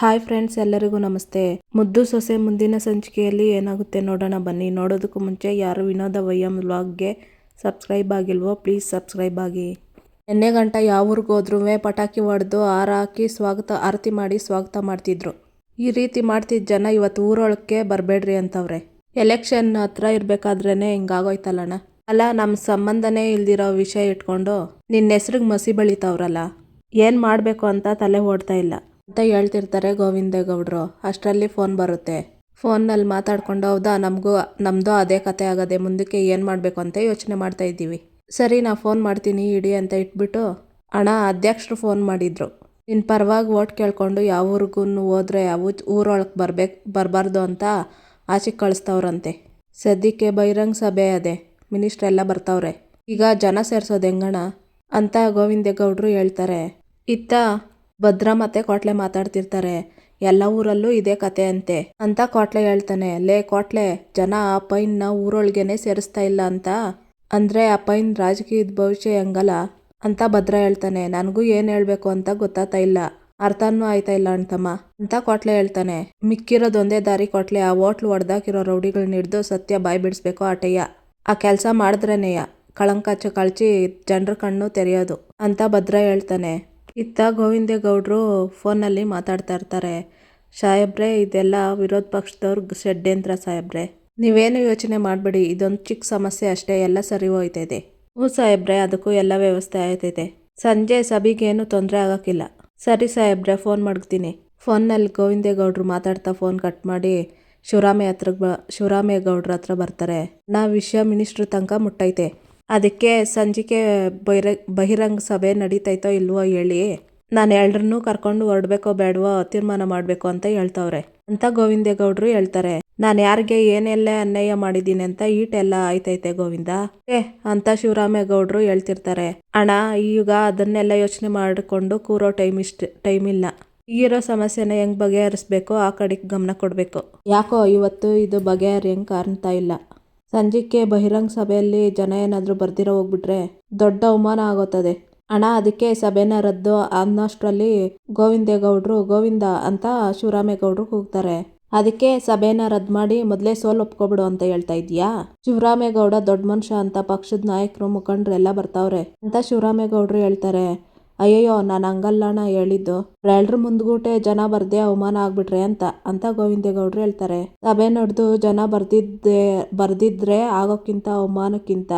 Hi friends ಎಲ್ಲರಿಗೂ ನಮಸ್ತೆ. ಮುದ್ದು ಸೊಸೆ ಮುಂದಿನ ಸಂಚಿಕೆಯಲ್ಲಿ ಏನಾಗುತ್ತೆ ನೋಡೋಣ ಬನ್ನಿ. ನೋಡೋದಕ್ಕೂ ಮುಂಚೆ ಯಾರು ವಿನೋದ ವೈಯಂ ವ್ಲಾಗ್ಗೆ ಸಬ್ಸ್ಕ್ರೈಬ್ ಆಗಿಲ್ವೋ ಪ್ಲೀಸ್ ಸಬ್ಸ್ಕ್ರೈಬ್ ಆಗಿ. ಎಣ್ಣೆ ಗಂಟ ಯಾವ ಊರಿಗೆ ಹೋದ್ರೂ ಪಟಾಕಿ ಹೊಡೆದು ಹಾರ ಹಾಕಿ ಸ್ವಾಗತ, ಆರತಿ ಮಾಡಿ ಸ್ವಾಗತ ಮಾಡ್ತಿದ್ರು. ಈ ರೀತಿ ಮಾಡ್ತಿದ್ದ ಜನ ಇವತ್ತು ಊರೊಳಕ್ಕೆ ಬರಬೇಡ್ರಿ ಅಂತವ್ರೆ. ಎಲೆಕ್ಷನ್ ಹತ್ರ ಇರಬೇಕಾದ್ರೇ ಹಿಂಗಾಗೋಯ್ತಲ್ಲಣ್ಣ. ಅಲ್ಲ ನಮ್ಮ ಸಂಬಂಧನೇ ಇಲ್ದಿರೋ ವಿಷಯ ಇಟ್ಕೊಂಡು ನಿನ್ನ ಹೆಸ್ರಿಗೆ ಮಸಿ ಬೆಳಿತಾವ್ರಲ್ಲ. ಏನು ಮಾಡಬೇಕು ಅಂತ ತಲೆ ಓಡ್ತಾ ಇಲ್ಲ. ಅಂತ ಹೇಳ್ತಿರ್ತಾರೆ ಗೋವಿಂದೇಗೌಡರು ಅಷ್ಟರಲ್ಲಿ ಫೋನ್ ಬರುತ್ತೆ. ಫೋನ್ನಲ್ಲಿ ಮಾತಾಡ್ಕೊಂಡು ಹೌದಾ, ನಮಗೂ ನಮ್ಮದು ಅದೇ ಕತೆ ಆಗದೆ ಮುಂದಕ್ಕೆ ಏನು ಮಾಡಬೇಕು ಅಂತ ಯೋಚನೆ ಮಾಡ್ತಾ ಇದ್ದೀವಿ. ಸರಿ, ನಾ ಫೋನ್ ಮಾಡ್ತೀನಿ, ಇಡಿ ಅಂತ ಇಟ್ಬಿಟ್ಟು ಅಣ್ಣ ಅಧ್ಯಕ್ಷರು ಫೋನ್ ಮಾಡಿದರು. ನಿನ್ನ ಪರವಾಗಿ ಓಟ್ ಕೇಳ್ಕೊಂಡು ಯಾವ ಊರಿಗೂ ಹೋದ್ರೆ ಯಾವ ಊರೊಳಗೆ ಬರ್ಬೇಕು, ಬರಬಾರ್ದು ಅಂತ ಆಚೆ ಕಳಿಸ್ತವ್ರಂತೆ. ಸದ್ಯಕ್ಕೆ ಬಹಿರಂಗ ಸಭೆ ಅದೇ ಮಿನಿಸ್ಟ್ರೆಲ್ಲ ಬರ್ತಾವ್ರೆ. ಈಗ ಜನ ಸೇರಿಸೋದು ಹೆಂಗಣ? ಅಂತ ಗೋವಿಂದೇಗೌಡರು ಹೇಳ್ತಾರೆ. ಇತ್ತ ಭದ್ರ ಮತ್ತೆ ಕೋಟ್ಲೆ ಮಾತಾಡ್ತಿರ್ತಾರೆ. ಎಲ್ಲ ಊರಲ್ಲೂ ಇದೇ ಕತೆ ಅಂತೆ ಅಂತ ಕೋಟ್ಲೆ ಹೇಳ್ತಾನೆ. ಲೇ ಕೋಟ್ಲೆ, ಜನ ಆ ಪೈನ್ನ ಊರೊಳಗೇನೆ ಸೇರಿಸ್ತಾ ಇಲ್ಲ ಅಂತ? ಅಂದ್ರೆ ಆ ಪೈನ್ ರಾಜಕೀಯದ ಭವಿಷ್ಯ ಹೆಂಗಲ್ಲ? ಅಂತ ಭದ್ರ ಹೇಳ್ತಾನೆ. ನನಗೂ ಏನು ಹೇಳಬೇಕು ಅಂತ ಗೊತ್ತಾಗ್ತಾ ಇಲ್ಲ. ಅರ್ಥನೂ ಆಯ್ತಾ ಇಲ್ಲ ಅಂತಮ್ಮ. ಅಂತ ಕೋಟ್ಲೆ ಹೇಳ್ತಾನೆ. ಮಿಕ್ಕಿರೋದೊಂದೇ ದಾರಿ ಕೊಟ್ಲೆ. ಆ ಹೋಟ್ಲು ಹೊಡೆದಾಕಿರೋ ರೌಡಿಗಳನ್ನ ಹಿಡ್ದು ಸತ್ಯ ಬಾಯಿ ಬಿಡಿಸ್ಬೇಕು ಆಟಯ್ಯ. ಆ ಕೆಲಸ ಮಾಡಿದ್ರೇನೆಯ ಕಳಂಕ ಕಳಚಿ ಜನರ ಕಣ್ಣು ತೆರೆಯೋದು. ಅಂತ ಭದ್ರ ಹೇಳ್ತಾನೆ. ಇತ್ತ ಗೋವಿಂದೇಗೌಡರು ಫೋನಲ್ಲಿ ಮಾತಾಡ್ತಾ ಇರ್ತಾರೆ. ಸಾಹೇಬ್ರೆ, ಇದೆಲ್ಲ ವಿರೋಧ ಪಕ್ಷದವ್ರ ಷಡ್ಯಂತ್ರ ಸಾಹೇಬ್ರೆ. ನೀವೇನು ಯೋಚನೆ ಮಾಡಬೇಡಿ, ಇದೊಂದು ಚಿಕ್ಕ ಸಮಸ್ಯೆ ಅಷ್ಟೇ, ಎಲ್ಲ ಸರಿ ಹೋಯ್ತೈತೆ ಹ್ಞೂ ಸಾಹೇಬ್ರೆ, ಅದಕ್ಕೂ ಎಲ್ಲ ವ್ಯವಸ್ಥೆ ಆಯ್ತೈತೆ ಸಂಜೆ ಸಭಿಗೇನು ತೊಂದರೆ ಆಗೋಕ್ಕಿಲ್ಲ. ಸರಿ ಸಾಹೇಬ್ರೆ, ಫೋನ್ ಮಾಡ್ತೀನಿ. ಫೋನ್ನಲ್ಲಿ ಗೋವಿಂದೇಗೌಡರು ಮಾತಾಡ್ತಾ ಫೋನ್ ಕಟ್ ಮಾಡಿ ಶಿವರಾಮೆ ಹತ್ರ ಬ ಶಿವರಾಮೇಗೌಡ್ರ ಹತ್ರ ಬರ್ತಾರೆ. ನಾ ವಿಷಯ ಮಿನಿಸ್ಟ್ರ್ ತನಕ ಮುಟ್ಟೈತೆ. ಅದಕ್ಕೆ ಸಂಜಿಕೆ ಬಹಿರ, ಬಹಿರಂಗ ಸಭೆ ನಡೀತೈತೋ ಇಲ್ವೋ ಹೇಳಿ, ನಾನು ಎಲ್ರನ್ನೂ ಕರ್ಕೊಂಡು ಹೊರಡ್ಬೇಕೋ ಬೇಡವೋ ತೀರ್ಮಾನ ಮಾಡಬೇಕು ಅಂತ ಹೇಳ್ತವ್ರೆ. ಅಂತ ಗೋವಿಂದೇಗೌಡರು ಹೇಳ್ತಾರೆ. ನಾನು ಯಾರಿಗೆ ಏನೆಲ್ಲ ಅನ್ಯಾಯ ಮಾಡಿದ್ದೀನಿ ಅಂತ ಈಟೆಲ್ಲ ಆಯ್ತೈತೆ ಗೋವಿಂದ. ಏ, ಅಂತ ಶಿವರಾಮೇಗೌಡರು ಹೇಳ್ತಿರ್ತಾರೆ. ಅಣ್ಣ ಈಗ ಅದನ್ನೆಲ್ಲ ಯೋಚನೆ ಮಾಡಿಕೊಂಡು ಕೂರೋ ಟೈಮ್ ಇಷ್ಟ, ಟೈಮ್ ಇಲ್ಲ. ಈಗಿರೋ ಸಮಸ್ಯೆನ ಹೆಂಗ್ ಬಗೆಹರಿಸ್ಬೇಕು? ಆ ಕಡೆಗೆ ಗಮನ ಕೊಡಬೇಕು. ಯಾಕೋ ಇವತ್ತು ಇದು ಬಗೆಹರಿಯಂಗೆ ಕಾಣ್ತಾ ಇಲ್ಲ. ಸಂಜೆಗೆ ಬಹಿರಂಗ ಸಭೆಯಲ್ಲಿ ಜನ ಏನಾದರೂ ಬರ್ದಿರೋ ಹೋಗ್ಬಿಟ್ರೆ ದೊಡ್ಡ ಅವಮಾನ ಆಗುತ್ತದೆ. ಅಣ್ಣ, ಅದಕ್ಕೆ ಸಭೆನ ರದ್ದು ಅನ್ನೋಷ್ಟರಲ್ಲಿ ಗೋವಿಂದೇಗೌಡರು ಗೋವಿಂದ ಅಂತ ಶಿವರಾಮೇಗೌಡರು ಕೂಗ್ತಾರೆ. ಅದಕ್ಕೆ ಸಭೆನ ರದ್ದು ಮಾಡಿ ಮೊದಲೇ ಸೋಲು ಒಪ್ಕೊಬಿಡು ಅಂತ ಹೇಳ್ತಾ ಇದೀಯಾ ಶಿವರಾಮೇಗೌಡ ದೊಡ್ಡ ಮನುಷ್ಯ ಅಂತ ಪಕ್ಷದ ನಾಯಕರು ಮುಖಂಡರು ಎಲ್ಲ ಬರ್ತಾವ್ರೆ ಅಂತ ಶಿವರಾಮೇಗೌಡರು ಹೇಳ್ತಾರೆ. ಅಯ್ಯಯ್ಯೋ, ನಾನು ಹಂಗಲ್ಲಣ್ಣ ಹೇಳಿದ್ದು. ಎಲ್ಲರ ಮುಂದ್ಗೂಟೆ ಜನ ಬರ್ದೆ ಅವಮಾನ ಆಗ್ಬಿಟ್ರೆ ಅಂತ ಅಂತ ಗೋವಿಂದೇಗೌಡರು ಹೇಳ್ತಾರೆ. ಸಭೆ ನಡೆದು ಜನ ಬರ್ದಿದ್ದೆ, ಬರ್ದಿದ್ರೆ ಆಗೋಕ್ಕಿಂತ ಅವಮಾನಕ್ಕಿಂತ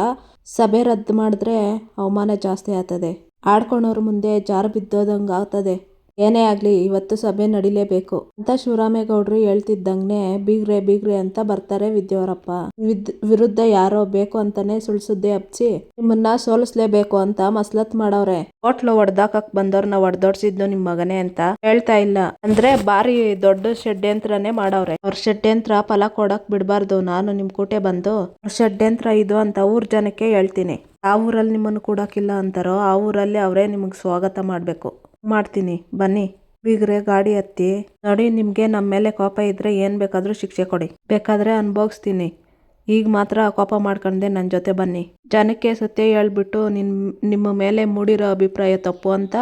ಸಭೆ ರದ್ದು ಮಾಡಿದ್ರೆ ಅವಮಾನ ಜಾಸ್ತಿ ಆಗ್ತದೆ. ಆಡ್ಕೊಳೋರ್ ಮುಂದೆ ಜಾರು ಬಿದ್ದೋದಂಗೆ ಆಗ್ತದೆ. ಏನೇ ಆಗಲಿ ಇವತ್ತು ಸಭೆ ನಡಿಲೇಬೇಕು ಅಂತ ಶಿವರಾಮೇಗೌಡ್ರು ಹೇಳ್ತಿದ್ದಂಗೆ ಬೀಗ್ರೆ ಬೀಗ್ರೆ ಅಂತ ಬರ್ತಾರೆ ವಿದ್ಯಾವರಪ್ಪ ವಿದ್ ವಿರುದ್ಧ ಯಾರೋ ಬೇಕು ಅಂತಾನೆ ಸುಳ್ಸುದ್ದೆ ಹಬ್ಸಿ ನಿಮ್ಮನ್ನ ಸೋಲಿಸ್ಲೇಬೇಕು ಅಂತ ಮಸ್ಲತ್ ಮಾಡವ್ರೆ. ಹೋಟ್ಲು ಹೊಡ್ದಾಕಕ್ ಬಂದವ್ರನ್ನ ಹೊಡೆದೋಡ್ಸಿದ್ದು ನಿಮ್ ಮಗನೇ ಅಂತ ಹೇಳ್ತಾ ಇಲ್ಲ. ಅಂದ್ರೆ ಬಾರಿ ದೊಡ್ಡ ಷಡ್ಯಂತ್ರನೇ ಮಾಡವ್ರೆ. ಅವ್ರ ಷಡ್ಯಂತ್ರ ಫಲ ಕೊಡಕ್ ಬಿಡ್ಬಾರ್ದು. ನಾನು ನಿಮ್ ಕೂಟೆ ಬಂದು ಷಡ್ಯಂತ್ರ ಇದು ಅಂತ ಊರ್ ಜನಕ್ಕೆ ಹೇಳ್ತೀನಿ. ಆ ಊರಲ್ಲಿ ನಿಮ್ಮನ್ನು ಕೂಡಕ್ಕಿಲ್ಲ ಅಂತಾರೋ ಆ ಊರಲ್ಲಿ ಅವರೇ ನಿಮಗೆ ಸ್ವಾಗತ ಮಾಡಬೇಕು. ಮಾಡ್ತೀನಿ. ಬನ್ನಿ. ಬೀಗ್ರೆ ಗಾಡಿ ಹತ್ತಿ. ನೋಡಿ, ನಿಮಗೆ ನಮ್ಮ ಮೇಲೆ ಕೋಪ ಇದ್ರೆ ಏನು ಬೇಕಾದರೂ ಶಿಕ್ಷೆ ಕೊಡಿ. ಬೇಕಾದರೆ ಅನುಭವಿಸ್ತೀನಿ ಈಗ ಮಾತ್ರ ಕೋಪ ಮಾಡ್ಕೊಂಡೆ ನನ್ನ ಜೊತೆ ಬನ್ನಿ. ಜನಕ್ಕೆ ಸತ್ಯ ಹೇಳ್ಬಿಟ್ಟು ನಿನ್, ನಿಮ್ಮ ಮೇಲೆ ಮೂಡಿರೋ ಅಭಿಪ್ರಾಯ ತಪ್ಪು ಅಂತ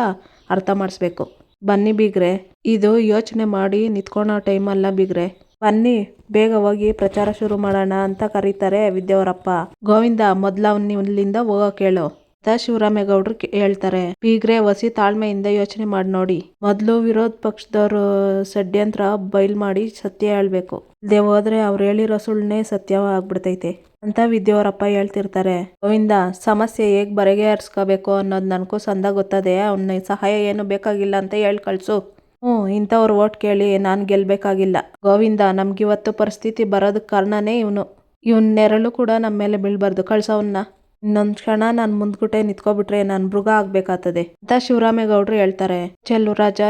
ಅರ್ಥ ಮಾಡಿಸ್ಬೇಕು. ಬನ್ನಿ ಬೀಗ್ರೆ. ಇದು ಯೋಚನೆ ಮಾಡಿ ನಿಂತ್ಕೊಳೋ ಟೈಮಲ್ಲ ಬೀಗ್ರೆ. ಬನ್ನಿ, ಬೇಗ ಹೋಗಿ ಪ್ರಚಾರ ಶುರು ಮಾಡೋಣ ಅಂತ ಕರೀತಾರೆ ವಿದ್ಯಾವರಪ್ಪ ಗೋವಿಂದ, ಮೊದಲ ಅವನಿಂದ ಹೋಗೋಕೆ ಹೇಳು ಅಂತ ಶಿವರಾಮೇಗೌಡ್ರು ಹೇಳ್ತಾರೆ. ಬೀಗ್ರೆ ವಸಿ ತಾಳ್ಮೆಯಿಂದ ಯೋಚನೆ ಮಾಡಿ ನೋಡಿ. ಮೊದಲು ವಿರೋಧ ಪಕ್ಷದವರು ಷಡ್ಯಂತ್ರ ಬೈಲ್ ಮಾಡಿ ಸತ್ಯ ಹೇಳ್ಬೇಕು. ಇಲ್ಲದೆ ಹೋದ್ರೆ ಅವ್ರು ಹೇಳಿರೋ ಸುಳ್ಳನೇ ಸತ್ಯ ಆಗ್ಬಿಡ್ತೈತೆ ಅಂತ ವಿದ್ಯಾವರಪ್ಪ ಹೇಳ್ತಿರ್ತಾರೆ. ಗೋವಿಂದ, ಸಮಸ್ಯೆ ಹೇಗ್ ಬಗೆಹರಿಸ್ಕೋಬೇಕು ಅನ್ನೋದು ನನಗೂ ಸಂದ ಗೊತ್ತದೆ. ಅವನ ಸಹಾಯ ಏನು ಬೇಕಾಗಿಲ್ಲ ಅಂತ ಹೇಳಿ ಕಳ್ಸು. ಹ್ಞೂ, ಇಂಥವ್ರು ಓಟ್ ಕೇಳಿ ನಾನು ಗೆಲ್ಬೇಕಾಗಿಲ್ಲ. ಗೋವಿಂದ, ನಮ್ಗಿವತ್ತು ಪರಿಸ್ಥಿತಿ ಬರೋದಕ್ಕೆ ಕಾರಣನೇ ಇವನು. ಇವನ್ ನೆರಳು ಕೂಡ ನಮ್ಮ ಮೇಲೆ ಬೀಳ್ಬಾರ್ದು. ಕಳ್ಸವನ್ನ ಇನ್ನೊಂದು ಕ್ಷಣ ನಾನು ಮುಂದ್ಗುಟೆ ನಿಂತ್ಕೊಬಿಟ್ರೆ ನಾನು ಮೃಗ ಆಗ್ಬೇಕಾಗ್ತದೆ. ಅಂತ ಶಿವರಾಮೇಗೌಡರು ಹೇಳ್ತಾರೆ. ಚೆಲ್ಲು ರಾಜ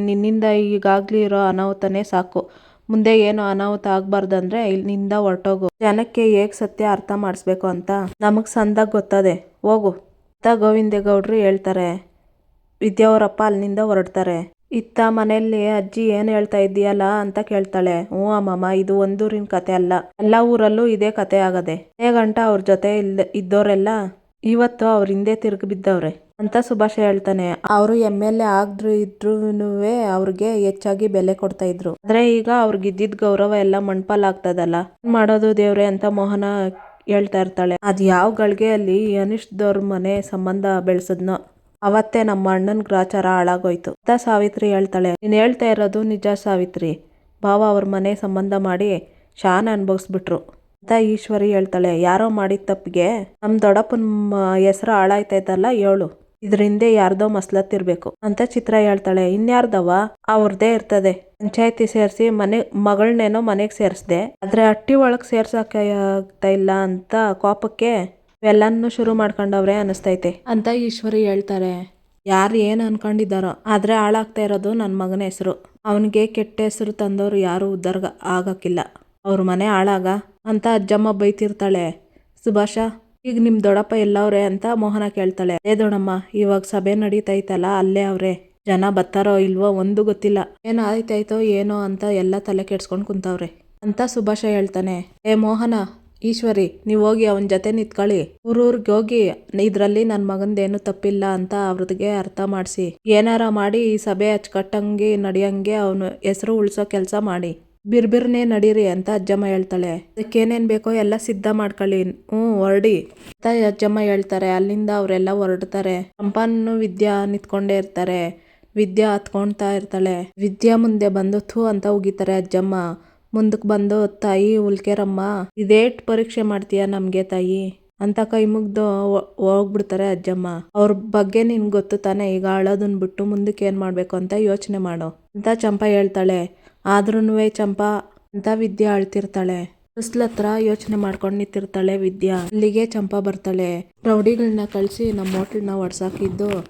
ನಿನ್ನಿಂದ ಈಗಾಗ್ಲಿ ಇರೋ ಅನಾಹುತನೇ ಸಾಕು. ಮುಂದೆ ಏನು ಅನಾಹುತ ಆಗ್ಬಾರ್ದಂದ್ರೆ ಇಲ್ಲಿಂದ ಹೊರಟೋಗು. ಜನಕ್ಕೆ ಹೇಗ್ ಸತ್ಯ ಅರ್ಥ ಮಾಡಿಸ್ಬೇಕು ಅಂತ ನಮಗ್ ಸಂದಾಗ ಗೊತ್ತದೆ. ಹೋಗು. ಅಂತ ಗೋವಿಂದೇಗೌಡರು ಹೇಳ್ತಾರೆ. ವಿದ್ಯಾವರಪ್ಪ ಅಲ್ಲಿಂದ ಹೊರಡ್ತಾರೆ. ಇತ್ತ ಮನೆಯಲ್ಲಿ ಅಜ್ಜಿ ಏನು ಹೇಳ್ತಾ ಇದ್ದೀಯಲ್ಲ ಅಂತ ಕೇಳ್ತಾಳೆ. ಹ್ಞೂ ಅಮ್ಮಮ್ಮ, ಇದು ಒಂದೂರಿನ ಕತೆ ಅಲ್ಲ. ಎಲ್ಲ ಊರಲ್ಲೂ ಇದೇ ಕತೆ ಆಗದೆ. ಗಂಟ ಅವ್ರ ಜೊತೆ ಇಲ್ ಇದ್ದೋರೆಲ್ಲ ಇವತ್ತು ಅವ್ರ ಹಿಂದೆ ತಿರುಗಿ ಬಿದ್ದವ್ರೆ ಅಂತ ಸುಭಾಷ ಹೇಳ್ತಾನೆ. ಅವರು ಎಂ ಎಲ್ ಎ ಆಗಿದ್ರು ಇದ್ರು ಅವ್ರಿಗೆ ಹೆಚ್ಚಾಗಿ ಬೆಲೆ ಕೊಡ್ತಾ ಇದ್ರು. ಆದ್ರೆ ಈಗ ಅವ್ರಿಗೆ ಇದ್ದಿದ್ ಗೌರವ ಎಲ್ಲ ಮಣ್ಪಾಲ್ ಆಗ್ತದಲ್ಲ. ಏನ್ ಮಾಡೋದು ದೇವ್ರೆ ಅಂತ ಮೋಹನ ಹೇಳ್ತಾ ಇರ್ತಾಳೆ. ಅದ್ ಯಾವ ಗಳಿಗೆಯಲ್ಲಿ ಅನಿಷ್ದವ್ರ ಮನೆ ಸಂಬಂಧ ಬೆಳೆಸದ್ನೋ. ಅವತ್ತೇ ನಮ್ಮ ಅಣ್ಣನ ಗ್ರಾಚಾರ ಹಾಳಾಗೋಯ್ತು. ಅಂತ ಸಾವಿತ್ರಿ ಹೇಳ್ತಾಳೆ, ನೀನು ಹೇಳ್ತಾ ಇರೋದು ನಿಜ ಸಾವಿತ್ರಿ. ಭಾವ ಅವ್ರ ಮನೆ ಸಂಬಂಧ ಮಾಡಿ ಶಾನ ಅನ್ಭವಿಸ್ಬಿಟ್ರು. ಅಂತ ಈಶ್ವರಿ ಹೇಳ್ತಾಳೆ, ಯಾರೋ ಮಾಡಿದ ತಪ್ಪಿಗೆ ನಮ್ಮ ದೊಡ್ಡಪ್ಪನ ಹೆಸರು ಹಾಳಾಯ್ತೈತಲ್ಲ ಹೇಳು ಇದರಿಂದ ಯಾರ್ದೋ ಮಸ್ಲತ್ತಿರ್ಬೇಕು ಅಂತ ಚಿತ್ರ ಹೇಳ್ತಾಳೆ. ಇನ್ಯಾರ್ದವ ಅವ್ರದ್ದೇ ಇರ್ತದೆ. ಪಂಚಾಯತಿ ಸೇರಿಸಿ ಮನೆ ಮಗಳನ್ನೇನೋ ಮನೆಗೆ ಸೇರಿಸ್ದೆ. ಆದ್ರೆ ಹಟ್ಟಿ ಒಳಗೆ ಸೇರ್ಸೋಕೆ ಆಗ್ತಾ ಇಲ್ಲ ಅಂತ ಕೋಪಕ್ಕೆ ಇವೆಲ್ಲನೂ ಶುರು ಮಾಡ್ಕೊಂಡವ್ರೆ ಅನಿಸ್ತೈತೆ. ಅಂತ ಈಶ್ವರಿ ಹೇಳ್ತಾರೆ. ಯಾರು ಏನು ಅನ್ಕೊಂಡಿದ್ದಾರೋ ಆದರೆ ಹಾಳಾಗ್ತಾ ಇರೋದು ನನ್ನ ಮಗನ ಹೆಸರು. ಅವನಿಗೆ ಕೆಟ್ಟ ಹೆಸರು ತಂದವರು ಯಾರು ಉದ್ಧಾರ ಆಗಕ್ಕಿಲ್ಲ. ಅವ್ರ ಮನೆ ಹಾಳಾಗ ಅಂತ ಅಜ್ಜಮ್ಮ ಬೈತಿರ್ತಾಳೆ. ಸುಭಾಷ ಈಗ ನಿಮ್ಮ ದೊಡ್ಡಪ್ಪ ಎಲ್ಲವ್ರೆ ಅಂತ ಮೋಹನ ಕೇಳ್ತಾಳೆ. ಏ ದೊಡ್ಡಮ್ಮ ಇವಾಗ ಸಭೆ ನಡೀತೈತಲ್ಲ ಅಲ್ಲೇ ಅವ್ರೆ. ಜನ ಬತ್ತಾರೋ ಇಲ್ವೋ ಒಂದು ಗೊತ್ತಿಲ್ಲ. ಏನೋ ಆಯ್ತಾಯ್ತೋ ಏನೋ ಅಂತ ಎಲ್ಲ ತಲೆ ಕೆಡ್ಸ್ಕೊಂಡು ಕುಂತವ್ರೆ ಅಂತ ಸುಭಾಷ ಹೇಳ್ತಾನೆ. ಏ ಮೋಹನ ಈಶ್ವರಿ, ನೀವು ಹೋಗಿ ಅವನ ಜೊತೆ ನಿತ್ಕೊಳ್ಳಿ. ಊರೂರ್ಗೆ ಹೋಗಿ, ಇದರಲ್ಲಿ ನನ್ನ ಮಗಂದೇನು ತಪ್ಪಿಲ್ಲ ಅಂತ ಅವ್ರಿಗೆ ಅರ್ಥ ಮಾಡಿಸಿ. ಏನಾರ ಮಾಡಿ ಈ ಸಭೆ ಅಚ್ಚುಕಟ್ಟಂಗೆ ನಡೆಯಂಗೆ ಅವನು ಹೆಸರು ಉಳ್ಸೋ ಕೆಲಸ ಮಾಡಿ. ಬಿರ್ಬಿರ್ನೇ ನಡೀರಿ ಅಂತ ಅಜ್ಜಮ್ಮ ಹೇಳ್ತಾಳೆ. ಅದಕ್ಕೇನೇನ್ ಬೇಕೋ ಎಲ್ಲ ಸಿದ್ಧ ಮಾಡ್ಕೊಳ್ಳಿ. ಹ್ಞೂ, ಹೊರಡಿ. ಅಂತ ಅಜ್ಜಮ್ಮ ಹೇಳ್ತಾರೆ. ಅಲ್ಲಿಂದ ಅವರೆಲ್ಲ ಹೊರಡ್ತಾರೆ. ಚಂಪಾನು ವಿದ್ಯಾ ನಿಂತ್ಕೊಂಡೇ ಇರ್ತಾರೆ. ವಿದ್ಯಾ ಹತ್ಕೊಳ್ತಾ ಇರ್ತಾಳೆ. ವಿದ್ಯಾ ಮುಂದೆ ಬಂದು ಅಂತ ಉಗಿತಾರೆ ಅಜ್ಜಮ್ಮ. ಮುಂದಕ್ಕೆ ಬಂದು, ತಾಯಿ ಉಲ್ಕೆರಮ್ಮ, ಇದೇಟ್ ಪರೀಕ್ಷೆ ಮಾಡ್ತೀಯ ನಮಗೆ ತಾಯಿ? ಅಂತ ಕೈ ಮುಗ್ದು ಹೋಗ್ಬಿಡ್ತಾರೆ ಅಜ್ಜಮ್ಮ. ಅವ್ರ ಬಗ್ಗೆ ನಿನ್ ಗೊತ್ತು ತಾನೆ, ಈಗ ಅಳೋದನ್ ಬಿಟ್ಟು ಮುಂದಕ್ಕೆ ಏನು ಮಾಡಬೇಕು ಅಂತ ಯೋಚನೆ ಮಾಡು. ಅಂತ ಚಂಪಾ ಹೇಳ್ತಾಳೆ. ಆದ್ರೂ ಚಂಪಾ ಅಂತ ವಿದ್ಯಾ ಅಳ್ತಿರ್ತಾಳೆ. ಹತ್ರ ಯೋಚನೆ ಮಾಡ್ಕೊಂಡು ನಿಂತಿರ್ತಾಳೆ ವಿದ್ಯಾ. ಅಲ್ಲಿಗೆ ಚಂಪಾ ಬರ್ತಾಳೆ. ರೌಡಿಗಳನ್ನ ಕಳಿಸಿ ನಮ್ಮ ಹೋಟ್ಲನ್ನ ಒಡ್ಸಾಕಿದ್ದು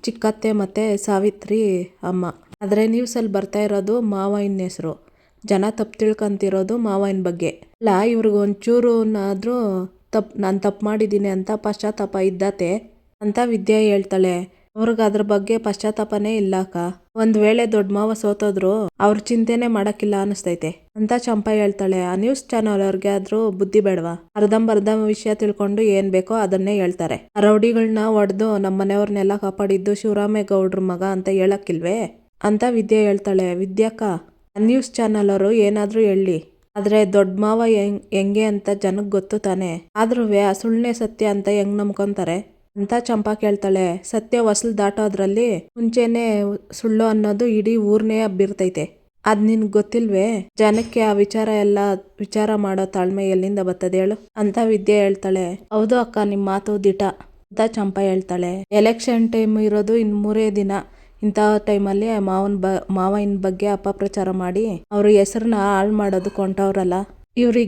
ಚಿಕ್ಕತ್ತೆ ಮತ್ತೆ ಸಾವಿತ್ರಿ ಅಮ್ಮ. ಆದ್ರೆ ನ್ಯೂಸಲ್ಲಿ ಬರ್ತಾ ಇರೋದು ಮಾವ ಹೆಸರು ಜನ ತಪ್ಪು ತಿಳ್ಕೊಂತಿರೋದು ಮಾವನ ಬಗ್ಗೆ. ಅಲ್ಲ ಇವ್ರಿಗೆ ಒಂಚೂರುನಾದ್ರೂ ತಪ್ಪು ನಾನು ತಪ್ಪು ಮಾಡಿದ್ದೀನಿ ಅಂತ ಪಶ್ಚಾತ್ತಾಪ ಇದ್ದತೆ ಅಂತ ವಿದ್ಯಾ ಹೇಳ್ತಾಳೆ. ಅವ್ರಿಗೆ ಅದ್ರ ಬಗ್ಗೆ ಪಶ್ಚಾತ್ತಾಪನೇ ಇಲ್ಲ ಅಕ್ಕ. ಒಂದ್ ವೇಳೆ ದೊಡ್ಡ ಮಾವ ಸೋತೋದ್ರು ಅವ್ರ ಚಿಂತೆನೆ ಮಾಡಕ್ಕಿಲ್ಲ ಅನಿಸ್ತೈತೆ ಅಂತ ಚಂಪ ಹೇಳ್ತಾಳೆ. ಆ ನ್ಯೂಸ್ ಚಾನಲ್ ಅವ್ರಿಗೆ ಆದ್ರೂ ಬುದ್ಧಿ ಬೇಡವಾ? ಅರ್ಧಂಬರ್ಧ ವಿಷಯ ತಿಳ್ಕೊಂಡು ಏನ್ ಬೇಕೋ ಅದನ್ನೇ ಹೇಳ್ತಾರೆ. ರೌಡಿಗಳನ್ನ ಒಡೆದು ನಮ್ಮ ಮನೆಯವ್ರನ್ನೆಲ್ಲ ಕಾಪಾಡಿದ್ದು ಶಿವರಾಮೇಗೌಡ್ರ ಮಗ ಅಂತ ಹೇಳಕ್ಕಿಲ್ವೇ? ಅಂತ ವಿದ್ಯೆ ಹೇಳ್ತಾಳೆ. ವಿದ್ಯಾಕ್ಕ ನ್ಯೂಸ್ ಚಾನೆಲ್ ಅವರು ಏನಾದ್ರು ಹೇಳಿ, ಆದ್ರೆ ದೊಡ್ಡ ಮಾವ ಹೆಂಗ್ ಅಂತ ಜನಕ್ ಗೊತ್ತು ತಾನೆ? ಆದ್ರೂ ಆ ಸುಳ್ಳೆ ಸತ್ಯ ಅಂತ ಹೆಂಗ್ ನಂಬ್ಕೊಂತಾರೆ? ಅಂತ ಚಂಪಾ ಕೇಳ್ತಾಳೆ. ಸತ್ಯ ಹೊಸಲು ದಾಟೋದ್ರಲ್ಲಿ ಮುಂಚೆನೆ ಸುಳ್ಳು ಅನ್ನೋದು ಇಡೀ ಊರ್ನೇ ಹಬ್ಬಿರ್ತೈತೆ. ಅದ್ ನಿನ್ಗೆ ಗೊತ್ತಿಲ್ವೇ? ಜನಕ್ಕೆ ಆ ವಿಚಾರ ಎಲ್ಲ, ವಿಚಾರ ಮಾಡೋ ತಾಳ್ಮೆ ಎಲ್ಲಿಂದ ಬರ್ತದೆ ಹೇಳು? ಅಂತ ವಿದ್ಯೆ ಹೇಳ್ತಾಳೆ. ಹೌದು ಅಕ್ಕ, ನಿಮ್ ಮಾತು ದಿಟ, ಅಂತ ಚಂಪಾ ಹೇಳ್ತಾಳೆ. ಎಲೆಕ್ಷನ್ ಟೈಮ್ ಇರೋದು ಇನ್ ಮೂರೇ ದಿನ. ಇಂಥ ಟೈಮಲ್ಲಿ ಮಾವನ ಬ ಮಾವನ ಬಗ್ಗೆ ಅಪಪ್ರಚಾರ ಮಾಡಿ ಅವ್ರ ಹೆಸರನ್ನ ಹಾಳು ಮಾಡೋದು ಕೊಂಟವ್ರಲ್ಲ.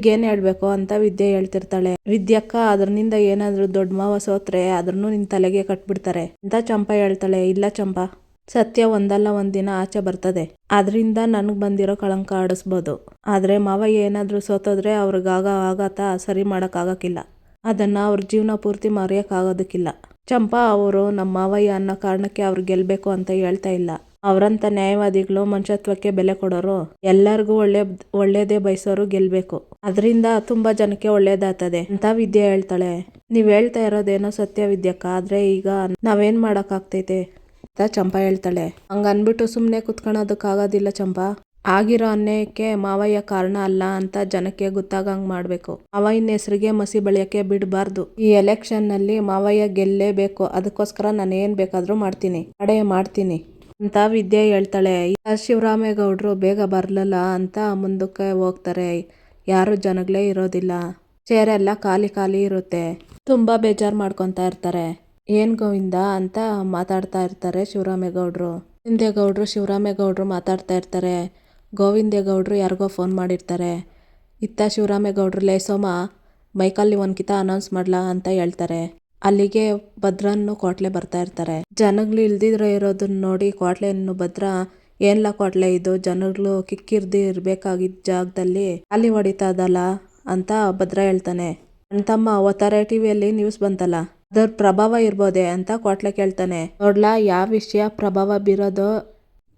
ಏನು ಹೇಳ್ಬೇಕು ಅಂತ ವಿದ್ಯೆ ಹೇಳ್ತಿರ್ತಾಳೆ. ವಿದ್ಯಕ್ಕ ಅದ್ರನಿಂದ ಏನಾದರೂ ದೊಡ್ಡ ಮಾವ ಸೋತ್ರೆ ಅದ್ರನ್ನು ನಿನ್ ತಲೆಗೆ ಕಟ್ಬಿಡ್ತಾರೆ ಅಂತ ಚಂಪ ಹೇಳ್ತಾಳೆ. ಇಲ್ಲ ಚಂಪ, ಸತ್ಯ ಒಂದಲ್ಲ ಒಂದಿನ ಆಚೆ ಬರ್ತದೆ. ಅದರಿಂದ ನನಗೆ ಬಂದಿರೋ ಕಳಂಕ ಆಡಿಸ್ಬೋದು. ಆದರೆ ಮಾವ ಏನಾದರೂ ಸೋತೋದ್ರೆ ಅವ್ರಿಗಾಗ ಆಘಾತ ಸರಿ ಮಾಡೋಕ್ಕಾಗಕ್ಕಿಲ್ಲ ಅದನ್ನು ಅದನ್ನ ಅವ್ರ ಜೀವನ ಪೂರ್ತಿ ಮರೆಯಕ್ ಆಗೋದಕ್ಕಿಲ್ಲ. ಚಂಪಾ ಅವರು ನಮ್ಮ ಮಾವಯ್ಯ ಅನ್ನೋ ಕಾರಣಕ್ಕೆ ಅವ್ರು ಗೆಲ್ಬೇಕು ಅಂತ ಹೇಳ್ತಾ ಇಲ್ಲ. ಅವರಂತ ನ್ಯಾಯವಾದಿಗಳು ಮನುಷ್ಯತ್ವಕ್ಕೆ ಬೆಲೆ ಕೊಡೋರು ಎಲ್ಲರಿಗೂ ಒಳ್ಳೆ ಒಳ್ಳೇದೇ ಬಯಸೋರು ಗೆಲ್ಬೇಕು. ಅದರಿಂದ ತುಂಬಾ ಜನಕ್ಕೆ ಒಳ್ಳೇದಾಗ್ತದೆ ಅಂತ ವಿದ್ಯೆ ಹೇಳ್ತಾಳೆ. ನೀವ್ ಹೇಳ್ತಾ ಇರೋದೇನೋ ಸತ್ಯ ವಿದ್ಯಕ್ಕ, ಆದ್ರೆ ಈಗ ನಾವೇನ್ ಮಾಡಕ್ ಆಗ್ತೈತೆ ಅಂತ ಚಂಪಾ ಹೇಳ್ತಾಳೆ. ಹಂಗ ಅನ್ಬಿಟ್ಟು ಸುಮ್ನೆ ಕುತ್ಕೊಳೋದಕ್ಕಾಗೋದಿಲ್ಲ ಚಂಪಾ. ಆಗಿರೋ ಅನ್ಯಾಯಕ್ಕೆ ಮಾವಯ್ಯ ಕಾರಣ ಅಲ್ಲ ಅಂತ ಜನಕ್ಕೆ ಗೊತ್ತಾಗಂಗ್ ಮಾಡ್ಬೇಕು. ಮಾವಯ್ಯನ ಹೆಸರಿಗೆ ಮಸಿ ಬೆಳೆಯಕ್ಕೆ ಬಿಡಬಾರ್ದು. ಈ ಎಲೆಕ್ಷನ್ನಲ್ಲಿ ಮಾವಯ್ಯ ಗೆಲ್ಲೇಬೇಕು. ಅದಕ್ಕೋಸ್ಕರ ನಾನು ಏನ್ ಬೇಕಾದ್ರೂ ಮಾಡ್ತೀನಿ. ಅಡೆ ಮಾಡ್ತೀನಿ ಅಂತ ವಿದ್ಯೆ ಹೇಳ್ತಾಳೆ. ಶಿವರಾಮೇಗೌಡ್ರು ಬೇಗ ಬರ್ಲಲ್ಲ ಅಂತ ಮುಂದಕ್ಕೆ ಹೋಗ್ತಾರೆ. ಯಾರು ಜನಗಳೇ ಇರೋದಿಲ್ಲ. ಚೇರ್ ಎಲ್ಲ ಖಾಲಿ ಖಾಲಿ ಇರುತ್ತೆ. ತುಂಬಾ ಬೇಜಾರ್ ಮಾಡ್ಕೊತಾ ಇರ್ತಾರೆ. ಏನ್ ಗೋವಿಂದ ಅಂತ ಮಾತಾಡ್ತಾ ಇರ್ತಾರೆ ಶಿವರಾಮೇಗೌಡ್ರು. ಗೋವಿಂದೇಗೌಡ್ರು ಶಿವರಾಮೇಗೌಡ್ರು ಮಾತಾಡ್ತಾ ಇರ್ತಾರೆ. ಗೋವಿಂದೇಗೌಡ್ರು ಯಾರಿಗೋ ಫೋನ್ ಮಾಡಿರ್ತಾರೆ. ಇತ್ತ ಶಿವರಾಮೇಗೌಡರು ಲೇ ಸೋಮ, ಮೈಕಲ್ಲಿ ಒಂದು ಕಿತ ಅನೌನ್ಸ್ ಮಾಡ್ಲಾ ಅಂತ ಹೇಳ್ತಾರೆ. ಅಲ್ಲಿಗೆ ಭದ್ರನ್ನು ಕೋಟ್ಲೆ ಬರ್ತಾ ಇರ್ತಾರೆ. ಜನಗಳು ಇಲ್ದಿದ್ರೆ ಇರೋದನ್ನ ನೋಡಿ ಕೋಟ್ಲೆಯನ್ನು ಭದ್ರ, ಏನ್ಲ ಕೋಟ್ಲೆ ಇದು? ಜನಗಳು ಕಿಕ್ಕಿರ್ದಿ ಇರ್ಬೇಕಾಗಿದ್ದ ಜಾಗದಲ್ಲಿ ಅಲ್ಲಿ ಹೊಡಿತಾ ಇದಲ್ಲ ಅಂತ ಭದ್ರ ಹೇಳ್ತಾನೆ. ಅಣ್ತಮ್ಮ ಅವತ್ತಾರೆ ಟಿವಿಯಲ್ಲಿ ನ್ಯೂಸ್ ಬಂತಲ್ಲ? ಅದರ ಪ್ರಭಾವ ಇರ್ಬೋದೆ ಅಂತ ಕೋಟ್ಲೆ ಕೇಳ್ತಾನೆ. ನೋಡ್ಲಾ, ಯಾವ ವಿಷಯ ಪ್ರಭಾವ ಬೀರೋದು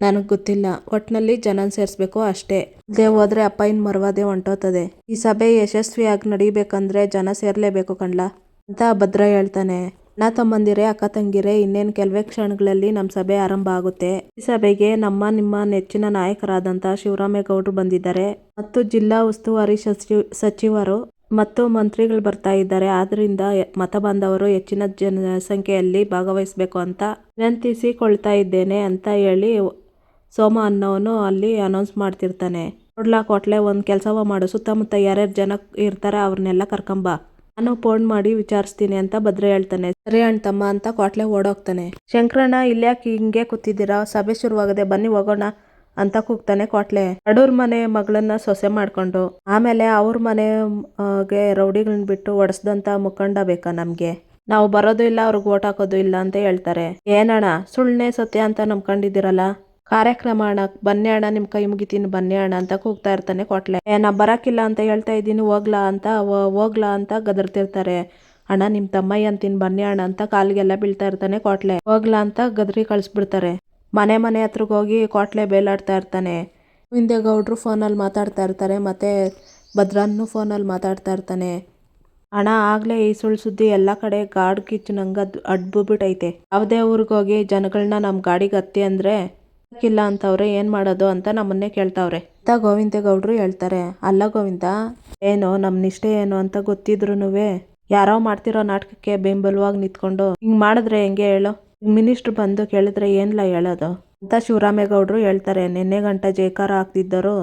ನನಗ್ ಗೊತ್ತಿಲ್ಲ. ಒಟ್ನಲ್ಲಿ ಜನನ್ ಸೇರಿಸ್ಬೇಕು ಅಷ್ಟೇ. ಇಲ್ಲದೆ ಹೋದ್ರೆ ಅಪ್ಪಯ್ಯನ ಮರವಾದೆ ಹೊಂಟೋತದೆ. ಈ ಸಭೆ ಯಶಸ್ವಿಯಾಗಿ ನಡೀಬೇಕಂದ್ರೆ ಜನ ಸೇರ್ಲೇಬೇಕು ಕಣ್ಲಾ ಅಂತ ಭದ್ರ ಹೇಳ್ತಾನೆ. ನಾ ತಮ್ಮಂದಿರೇ, ಅಕ್ಕ ತಂಗಿರೇ, ಇನ್ನೇನು ಕೆಲವೇ ಕ್ಷಣಗಳಲ್ಲಿ ನಮ್ಮ ಸಭೆ ಆರಂಭ ಆಗುತ್ತೆ. ಈ ಸಭೆಗೆ ನಮ್ಮ ನಿಮ್ಮ ನೆಚ್ಚಿನ ನಾಯಕರಾದಂಥ ಶಿವರಾಮೇಗೌಡರು ಬಂದಿದ್ದಾರೆ ಮತ್ತು ಜಿಲ್ಲಾ ಉಸ್ತುವಾರಿ ಸಚಿವ ಸಚಿವರು ಮತ್ತು ಮಂತ್ರಿಗಳು ಬರ್ತಾ ಇದ್ದಾರೆ. ಆದ್ರಿಂದ ಮತ ಬಾಂಧವರು ಹೆಚ್ಚಿನ ಜನಸಂಖ್ಯೆಯಲ್ಲಿ ಭಾಗವಹಿಸಬೇಕು ಅಂತ ವಿನಂತಿಸಿಕೊಳ್ತಾ ಇದ್ದೇನೆ ಅಂತ ಹೇಳಿ ಸೋಮ ಅನ್ನೋನು ಅಲ್ಲಿ ಅನೌನ್ಸ್ ಮಾಡ್ತಿರ್ತಾನೆ. ನೋಡ್ಲಾ, ಕೊಟ್ಲೆ ಒಂದು ಕೆಲಸವ ಮಾಡು. ಸುತ್ತಮುತ್ತ ಯಾರ್ಯಾರು ಜನ ಇರ್ತಾರೆ ಅವ್ರನ್ನೆಲ್ಲ ಕರ್ಕೊಂಬ ನಾನು ಫೋನ್ ಮಾಡಿ ವಿಚಾರಿಸ್ತೀನಿ ಅಂತ ಭದ್ರ ಹೇಳ್ತಾನೆ. ಸರಿ ಅಣ್ತಮ್ಮ ಅಂತ ಕೊಟ್ಲೆ ಓಡೋಗ್ತಾನೆ. ಶಂಕರಣ್ಣ ಇಲ್ಯಾಕೆ ಹಿಂಗೆ ಕೂತಿದ್ದೀರಾ? ಸಭೆ ಶುರುವಾಗದೆ ಬನ್ನಿ ಹೋಗೋಣ ಅಂತ ಕೂಗ್ತಾನೆ ಕೊಟ್ಲೆ. ಅಡೂರ್ ಮನೆ ಮಗಳನ್ನ ಸೊಸೆ ಮಾಡ್ಕೊಂಡು. ಆಮೇಲೆ ಅವ್ರ ಮನೆಗೆ ರೌಡಿಗಳನ್ನ ಬಿಟ್ಟು ಒಡಿಸ್ದಂತ ಮುಖಂಡ ಬೇಕಾ ನಮ್ಗೆ? ನಾವು ಬರೋದು ಇಲ್ಲ, ಅವ್ರಿಗೆ ಓಟ್ ಹಾಕೋದು ಇಲ್ಲ ಅಂತ ಹೇಳ್ತಾರೆ. ಏನಣ್ಣ ಸುಳ್ಳನೇ ಸತ್ಯ ಅಂತ ನಂಬ್ಕೊಂಡಿದ್ದೀರಲ್ಲ? ಕಾರ್ಯಕ್ರಮ ಅಣ್ಣ ಬನ್ನಿ ಅಣ್ಣ ನಿಮ್ಮ ಕೈ ಮುಗಿತೀನಿ, ಬನ್ನಿ ಅಣ್ಣ ಅಂತ ಕೂಗ್ತಾ ಇರ್ತಾನೆ ಕೊಟ್ಲೆ. ನಾ ಬರಕ್ಕಿಲ್ಲ ಅಂತ ಹೇಳ್ತಾ ಇದ್ದೀನಿ, ಹೋಗ್ಲಾ ಅಂತ ಹೋಗ್ಲಾ ಅಂತ ಗದರ್ತಿರ್ತಾರೆ. ಅಣ್ಣ ನಿಮ್ಮ ತಮ್ಮಯ್ಯ ಅಂತೀನಿ, ಬನ್ನಿ ಅಣ್ಣ ಅಂತ ಕಾಲಿಗೆಲ್ಲ ಬೀಳ್ತಾ ಇರ್ತಾನೆ ಕೊಟ್ಲೆ. ಹೋಗ್ಲಾ ಅಂತ ಗದ್ರಿ ಕಳಿಸ್ಬಿಡ್ತಾರೆ. ಮನೆ ಮನೆ ಹತ್ರಕ್ಕೆ ಹೋಗಿ ಕೊಟ್ಲೆ ಬೇಲಾಡ್ತಾ ಇರ್ತಾನೆ. ಹಿಂದೆ ಗೌಡ್ರು ಫೋನಲ್ಲಿ ಮಾತಾಡ್ತಾ ಇರ್ತಾರೆ, ಮತ್ತೆ ಭದ್ರನ್ನು ಫೋನಲ್ಲಿ ಮಾತಾಡ್ತಾ ಇರ್ತಾನೆ. ಅಣ್ಣ, ಆಗ್ಲೇ ಈ ಸುಳ್ಳು ಸುದ್ದಿ ಎಲ್ಲ ಕಡೆ ಗಾಡ್ ಕಿಚ್ಚನಂಗ ಅಡ್ಬಿಟ್ಟೈತೆ ಯಾವುದೇ ಊರಿಗೆ ಹೋಗಿ ಜನಗಳನ್ನ ನಮ್ಮ ಗಾಡಿಗೆ ಹತ್ತಿ ಅಂದ್ರೆ ಇಲ್ಲ ಅಂತವ್ರೆ, ಏನ್ ಮಾಡೋದು ಅಂತ ನಮ್ಮನ್ನೇ ಕೇಳ್ತಾವ್ರೆ. ಅಂತ ಗೋವಿಂದ ಗೌಡ್ರು ಹೇಳ್ತಾರೆ, ಅಲ್ಲ ಗೋವಿಂದ, ಏನು ನಮ್ ನಿಷ್ಠೆ ಏನು ಅಂತ ಗೊತ್ತಿದ್ರುನುವೆ? ಯಾರೋ ಮಾಡ್ತಿರೋ ನಾಟಕಕ್ಕೆ ಬೆಂಬಲವಾಗಿ ನಿಂತ್ಕೊಂಡು ಹಿಂಗ್ ಮಾಡಿದ್ರೆ ಹೆಂಗೆ ಹೇಳು? ಮಿನಿಸ್ಟ್ರು ಬಂದು ಕೇಳಿದ್ರೆ ಏನ್ಲ ಹೇಳೋದು? ಅಂತ ಶಿವರಾಮೇಗೌಡರು ಹೇಳ್ತಾರೆ, ನಿನ್ನೆ ಗಂಟ ಜೈಕಾರ ಹಾಕ್ತಿದ್ದರು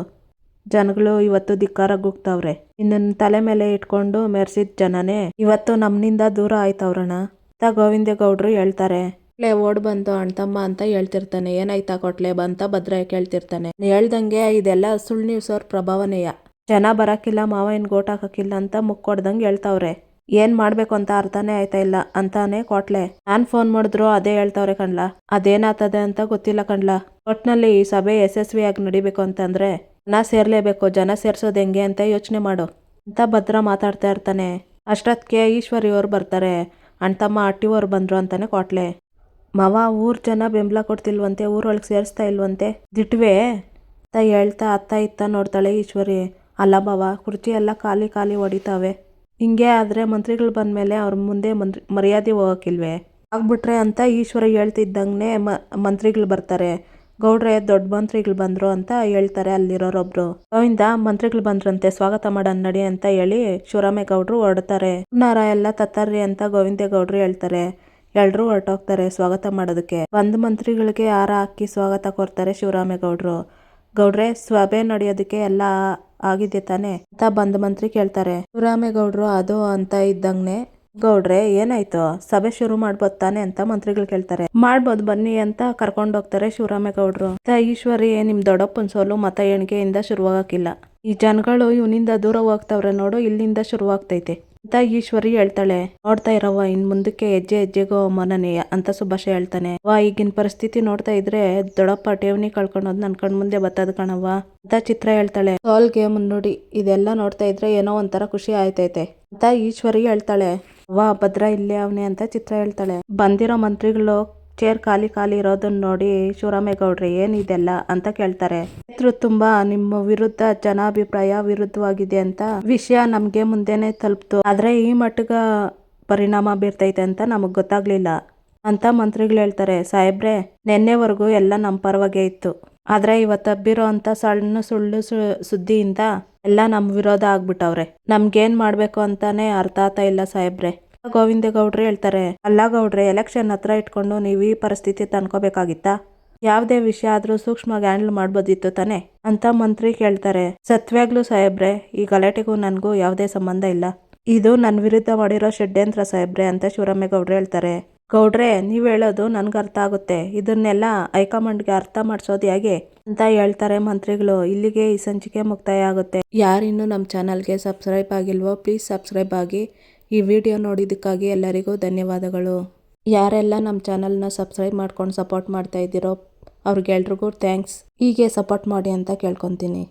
ಜನಗಳು ಇವತ್ತು ಧಿಕ್ಕಾರ ಗುಗ್ತಾವ್ರೆ ನಿನ್ನ ತಲೆ ಮೇಲೆ ಇಟ್ಕೊಂಡು ಮೆರೆಸಿದ ಜನನೇ, ಇವತ್ತು ನಮ್ನಿಂದ ದೂರ ಆಯ್ತವ್ರಣ? ಅಂತ ಗೋವಿಂದೇಗೌಡ್ರು ಹೇಳ್ತಾರೆ ಕೊಟ್ಲೆ ಓಡ್ ಬಂತು ಅಣ್ತಮ್ಮ ಅಂತ ಹೇಳ್ತಿರ್ತಾನೆ. ಏನಾಯ್ತಾ ಕೊಟ್ಲೆ ಬಂತ ಭದ್ರ ಕೇಳ್ತಿರ್ತಾನೆ. ಹೇಳ್ದಂಗೆ ಇದೆಲ್ಲ ಸುಳ್ಳು ನ್ಯೂಸ್ ಅವ್ರ ಪ್ರಭಾವನೆಯ. ಜನ ಬರಕ್ಕಿಲ್ಲ ಮಾವ ಏನ್ ಗೋಟ್ ಹಾಕಕ್ಕಿಲ್ಲ ಅಂತ ಮುಕ್ಕೊಡ್ದಂಗೆ ಹೇಳ್ತಾವ್ರೆ. ಏನ್ ಮಾಡ್ಬೇಕು ಅಂತ ಅರ್ಥನೇ ಆಯ್ತಾ ಇಲ್ಲ ಅಂತಾನೆ ಕೊಟ್ಲೆ. ನಾನ್ ಫೋನ್ ಮಾಡಿದ್ರು ಅದೇ ಹೇಳ್ತಾವ್ರೆ ಕಣ್ಲ. ಅದೇನಾತದೆ ಅಂತ ಗೊತ್ತಿಲ್ಲ ಕಣ್ಲ. ಒಟ್ನಲ್ಲಿ ಈ ಸಭೆ ಯಶಸ್ವಿಯಾಗಿ ನಡಿಬೇಕು ಅಂತಂದ್ರೆ ಜನ ಸೇರ್ಲೇಬೇಕು, ಜನ ಸೇರ್ಸೋದ್ ಹೆಂಗೆ ಅಂತ ಯೋಚನೆ ಮಾಡು ಅಂತ ಭದ್ರ ಮಾತಾಡ್ತಾ ಇರ್ತಾನೆ. ಅಷ್ಟೊತ್ತಿಗೆ ಈಶ್ವರಿ ಅವ್ರು ಬರ್ತಾರೆ. ಅಣ್ತಮ್ಮ ಅಟ್ಟಿವ್ರು ಬಂದ್ರು ಅಂತಾನೆ ಕೊಟ್ಲೆ. ಮಾವ, ಊರ್ ಜನ ಬೆಂಬಲ ಕೊಡ್ತಿಲ್ವಂತೆ ಊರೊಳಗೆ ಸೇರಿಸ್ತಾ ಇಲ್ವಂತೆ. ದಿಟ್ವೆ ಅಂತ ಹೇಳ್ತಾ, ಅತ್ತ ಇತ್ತ ನೋಡ್ತಾಳೆ ಈಶ್ವರಿ. ಅಲ್ಲ ಮವ, ಕುರ್ಚಿ ಎಲ್ಲ ಖಾಲಿ ಖಾಲಿ ಹೊಡಿತಾವೆ ಹಿಂಗೆ ಆದ್ರೆ ಮಂತ್ರಿಗಳು ಬಂದ್ಮೇಲೆ ಅವ್ರ ಮುಂದೆ ಮಂತ್ರಿ, ಮರ್ಯಾದೆ ಹೋಗಕ್ಕಿಲ್ವೇ? ಆಗ್ಬಿಟ್ರೆ ಅಂತ ಈಶ್ವರ ಹೇಳ್ತಿದ್ದಂಗೆ ಮ, ಮಂತ್ರಿಗಳು ಬರ್ತಾರೆ. ಗೌಡ್ರೆ, ದೊಡ್ಡ ಮಂತ್ರಿಗಳು ಬಂದ್ರು ಅಂತ ಹೇಳ್ತಾರೆ ಅಲ್ಲಿರೋರೊಬ್ರು. ಗೋವಿಂದ, ಮಂತ್ರಿಗಳು ಬಂದ್ರಂತೆ, ಸ್ವಾಗತ ಮಾಡೋಣ ನಡಿ ಅಂತ ಹೇಳಿ ಶಿವರಾಮೇಗೌಡರು ಹೊರಡ್ತಾರೆ. ಹುನ್ನಾರ ಎಲ್ಲ ತತ್ತಾರ್ರಿ ಅಂತ ಗೋವಿಂದೇ ಗೌಡ್ರು ಹೇಳ್ತಾರೆ. ಎಲ್ರೂ ಹೊರಟೋಗ್ತಾರೆ. ಸ್ವಾಗತ ಮಾಡೋದಕ್ಕೆ. ಒಂದು ಮಂತ್ರಿಗಳಿಗೆ ಹಾರ ಹಾಕಿ ಸ್ವಾಗತ ಕೊಡ್ತಾರೆ ಶಿವರಾಮೇಗೌಡರು. ಗೌಡ್ರೆ, ಸಭೆ ನಡೆಯೋದಕ್ಕೆ ಎಲ್ಲ ಆಗಿದೆ ತಾನೆ? ಅಂತ ಬಂದ ಮಂತ್ರಿ ಕೇಳ್ತಾರೆ. ಶಿವರಾಮೇಗೌಡ್ರು ಅದು ಅಂತ ಇದ್ದಂಗೆ ಗೌಡ್ರೆ, ಏನಾಯ್ತು? ಸಭೆ ಶುರು ಮಾಡ್ಬೋದ್ ತಾನೆ ಅಂತ ಮಂತ್ರಿಗಳು ಕೇಳ್ತಾರೆ. ಮಾಡ್ಬೋದು ಬನ್ನಿ ಅಂತ ಕರ್ಕೊಂಡು ಹೋಗ್ತಾರೆ ಶಿವರಾಮೇಗೌಡ್ರು. ಈಶ್ವರಿ, ನಿಮ್ ದೊಡ್ಡಪ್ಪನ ಸೋಲು ಮತ ಎಣಿಕೆಯಿಂದ ಶುರುವಾಗಕ್ಕಿಲ್ಲ. ಈ ಜನಗಳು ಇವನಿಂದ ದೂರ ಹೋಗ್ತಾವ್ರೆ ನೋಡು, ಇಲ್ಲಿಂದ ಶುರುವಾಗ್ತೈತೆ. ಅಂತ ಈಶ್ವರಿ ಹೇಳ್ತಾಳೆ, ನೋಡ್ತಾ ಇರವ್ವ, ಇನ್ ಮುಂದಕ್ಕೆ ಹೆಜ್ಜೆ ಹೆಜ್ಜೆಗೋ ಮನನೆ, ಅಂತ ಸುಭಾಷ ಹೇಳ್ತಾನೆ. ವಾ ಈಗಿನ ಪರಿಸ್ಥಿತಿ ನೋಡ್ತಾ ಇದ್ರೆ ದೊಡ್ಡಪ್ಪ ಠೇವಣಿ ಕಳ್ಕೊಂಡೋದ್ ನನ್ ಕಣ್ ಮುಂದೆ ಬತ್ತದ ಕಣವ್ವ, ಅಂತ ಚಿತ್ರ ಹೇಳ್ತಾಳೆ. ಸಾಲ್ ಗೇಮ್ ನೋಡಿ, ಇದೆಲ್ಲ ನೋಡ್ತಾ ಇದ್ರೆ ಏನೋ ಒಂಥರ ಖುಷಿ ಆಯ್ತೈತೆ, ಅಂತ ಈಶ್ವರಿ ಹೇಳ್ತಾಳೆ. ವಾ ಭದ್ರ ಇಲ್ಲೇ ಅವನೇ, ಅಂತ ಚಿತ್ರ ಹೇಳ್ತಾಳೆ. ಬಂದಿರೋ ಮಂತ್ರಿಗಳು ಚೇರ್ ಖಾಲಿ ಖಾಲಿ ಇರೋದನ್ನ ನೋಡಿ ಶಿವರಾಮೇಗೌಡ್ರೆ ಏನಿದೆಲ್ಲ ಅಂತ ಕೇಳ್ತಾರೆ. ಇದ್ರು ತುಂಬಾ ನಿಮ್ಮ ವಿರುದ್ಧ ಜನಾಭಿಪ್ರಾಯ ವಿರುದ್ಧವಾಗಿದೆ ಅಂತ ವಿಷಯ ನಮ್ಗೆ ಮುಂದೆನೆ ತಲುಪ್ತು. ಆದ್ರೆ ಈ ಮಟ್ಟಗ ಪರಿಣಾಮ ಬೀರ್ತೈತೆ ಅಂತ ನಮಗ್ ಗೊತ್ತಾಗ್ಲಿಲ್ಲ. ಅಂತ ಮಂತ್ರಿಗಳು ಹೇಳ್ತಾರೆ. ಸಾಹೇಬ್ರೆ, ನಿನ್ನೆವರೆಗೂ ಎಲ್ಲ ನಮ್ಮ ಪರವಾಗಿ ಇತ್ತು. ಆದ್ರೆ ಇವತ್ತು ಹಬ್ಬಿರೋ ಅಂತ ಸಣ್ಣ ಸುಳ್ಳು ಸುದ್ದಿಯಿಂದ ಎಲ್ಲ ನಮ್ ವಿರೋಧ ಆಗ್ಬಿಟ್ಟವ್ರೆ. ನಮ್ಗೇನ್ ಮಾಡ್ಬೇಕು ಅಂತಾನೆ ಅರ್ಥ ಆಗ್ತಾ ಇಲ್ಲ ಸಾಹೇಬ್ರೆ. ಗೋವಿಂದ ಗೌಡ್ರು ಹೇಳ್ತಾರೆ, ಅಲ್ಲ ಗೌಡ್ರೆ ಎಲೆಕ್ಷನ್ ಹತ್ರ ಇಟ್ಕೊಂಡು ನೀವು ಈ ಪರಿಸ್ಥಿತಿ ತಂದ್ಕೋಬೇಕಾಗಿತ್ತಾ? ಯಾವುದೇ ವಿಷಯ ಆದ್ರೂ ಸೂಕ್ಷ್ಮವಾಗಿ ಹ್ಯಾಂಡಲ್ ಮಾಡ್ಬೋದಿತ್ತು ತಾನೆ? ಅಂತ ಮಂತ್ರಿ ಕೇಳ್ತಾರೆ ಸತ್ವಾಗ್ಲೂ ಸಾಹೇಬ್ರೆ, ಈ ಗಲಾಟೆಗೂ ನನ್ಗೂ ಯಾವುದೇ ಸಂಬಂಧ ಇಲ್ಲ. ಇದು ನನ್ನ ವಿರುದ್ಧ ಮಾಡಿರೋ ಷಡ್ಯಂತ್ರ ಸಾಹೇಬ್ರೆ ಅಂತ ಶಿವರಾಮೇಗೌಡ್ರು ಹೇಳ್ತಾರೆ. ಗೌಡ್ರೆ, ನೀವ್ ಹೇಳೋದು ನನ್ಗೆ ಅರ್ಥ ಆಗುತ್ತೆ. ಇದನ್ನೆಲ್ಲ ಹೈಕಮಾಂಡ್ಗೆ ಅರ್ಥ ಮಾಡಿಸೋದು ಹೇಗೆ? ಅಂತ ಹೇಳ್ತಾರೆ ಮಂತ್ರಿಗಳು. ಇಲ್ಲಿಗೆ ಈ ಸಂಚಿಕೆ ಮುಕ್ತಾಯ ಆಗುತ್ತೆ. ಯಾರಿನ್ನೂ ನಮ್ಮ ಚಾನಲ್ಗೆ ಸಬ್ಸ್ಕ್ರೈಬ್ ಆಗಿಲ್ವೋ, ಪ್ಲೀಸ್ ಸಬ್ಸ್ಕ್ರೈಬ್ ಆಗಿ. ಈ ವಿಡಿಯೋ ನೋಡಿದ್ದಕ್ಕಾಗಿ ಎಲ್ಲರಿಗೂ ಧನ್ಯವಾದಗಳು. ಯಾರೆಲ್ಲ ನಮ್ಮ ಚಾನಲ್ನ ಸಬ್ಸ್ಕ್ರೈಬ್ ಮಾಡ್ಕೊಂಡು ಸಪೋರ್ಟ್ ಮಾಡ್ತಾ ಇದ್ದೀರೋ ಅವ್ರಿಗೆಲ್ರಿಗೂ ಥ್ಯಾಂಕ್ಸ್. ಹೀಗೆ ಸಪೋರ್ಟ್ ಮಾಡಿ ಅಂತ ಕೇಳ್ಕೊತೀನಿ.